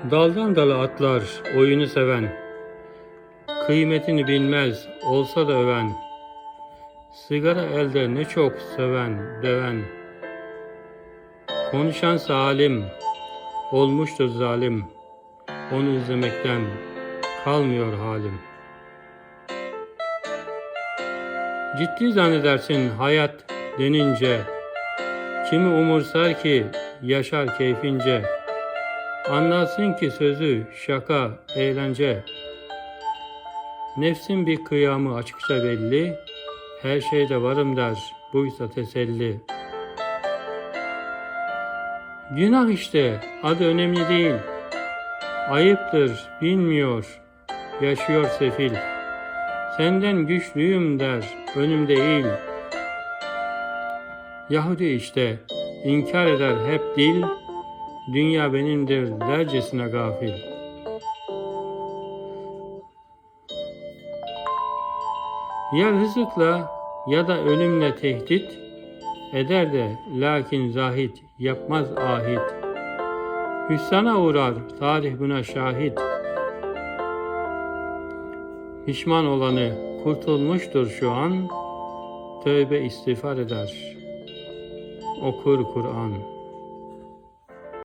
Daldan dala atlar oyunu seven, Kıymetini bilmez olsa da öven, Sigara elde ne çok seven, döven, Konuşan salim, olmuştur zalim, Onu izlemekten kalmıyor halim. Ciddi zannedersin hayat denince, Kimi umursar ki yaşar keyfince, Anlatsın ki sözü şaka, eğlence. Nefsin bir kıyamı açıkça belli, her şeyde varım der, buysa teselli. Günah işte, adı önemli değil. Ayıptır, bilmiyor, yaşıyor sefil. Senden güçlüyüm der, önümde eğil. Yahudi işte, inkar eder hep dil, Dünya benimdir dercesine gafil. Ya rızıkla ya da ölümle tehdit eder de lakin zahit yapmaz ahit. Hüsrana uğrar tarih buna şahit. Pişman olanı kurtulmuştur şu an, tövbe istiğfar eder. Okur Kur'an.